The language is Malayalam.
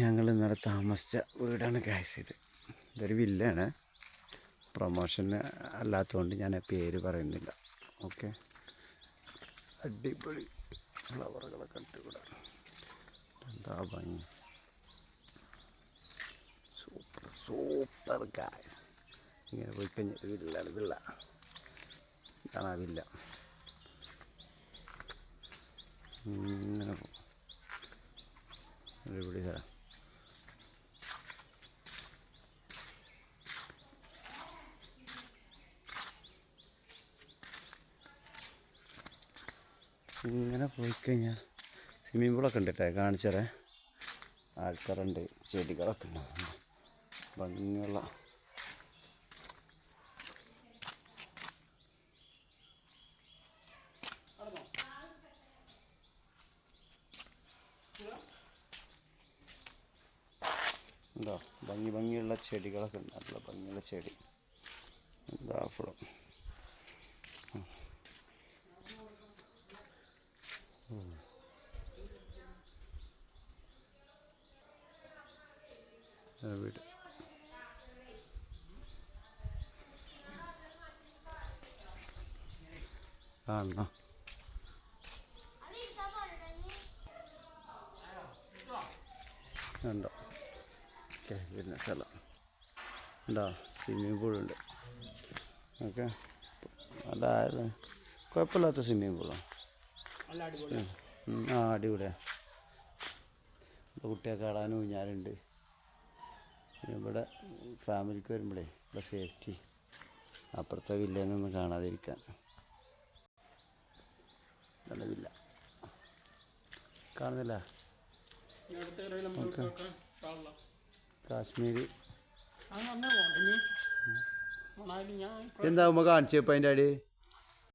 ഞങ്ങൾ ഇന്നലെ താമസിച്ച വീടാണ് ഗ്യാസ് ഇത്. ഇതൊരു വില്ലാണ് പ്രൊമോഷന് അല്ലാത്തതുകൊണ്ട് ഞാൻ പേര് പറയുന്നില്ല. ഓക്കെ അടിപൊളി ഫ്ലവറുകളൊക്കെ ഉണ്ട് എന്താ ഭംഗി? സൂപ്പർ സൂപ്പർ ഗ്യാസ് ഇങ്ങനെ പോയി കഴിഞ്ഞിട്ട് വില്ല വില്ല ഇങ്ങനെ പോകും അടിപൊളി സ്ഥലം ഇങ്ങനെ പോയി കഴിഞ്ഞാൽ സ്വിമ്മിംഗ് പൂളൊക്കെ ഉണ്ട് കേട്ടോ കാണിച്ചറേ ആൾക്കാരുണ്ട് ചെടികളൊക്കെ ഉണ്ട്. ഭംഗിയുള്ള ഉണ്ടോ? ഭംഗി ഭംഗിയുള്ള ചെടികളൊക്കെ ഉണ്ട്. ഭംഗിയുള്ള ചെടി. എന്താ വീട്. കാണണം ഉണ്ടോ? ഓക്കെ വരുന്ന സ്ഥലം. ഉണ്ടോ സ്വിമ്മിംഗ് പൂളുണ്ട് ഓക്കെ അതായത് കുഴപ്പമില്ലാത്ത സ്വിമ്മിംഗ് പൂളാണ് ആ. അടിപൊളിയാണ് കുട്ടിയൊക്കെ ആടാനും ഊഞ്ഞാലുണ്ട്. ഇവിടെ ഫാമിലിക്ക് വരുമ്പോഴേ ഇവിടെ സേഫ്റ്റി അപ്പുറത്തെ വില്ലേന്നൊന്നും കാണാതിരിക്കാൻ. നല്ല വില്ല. കാണുന്നില്ല? ഓക്കെ. കാശ്മീരി എന്താ ഉമ്മ അതിന്റെ അടി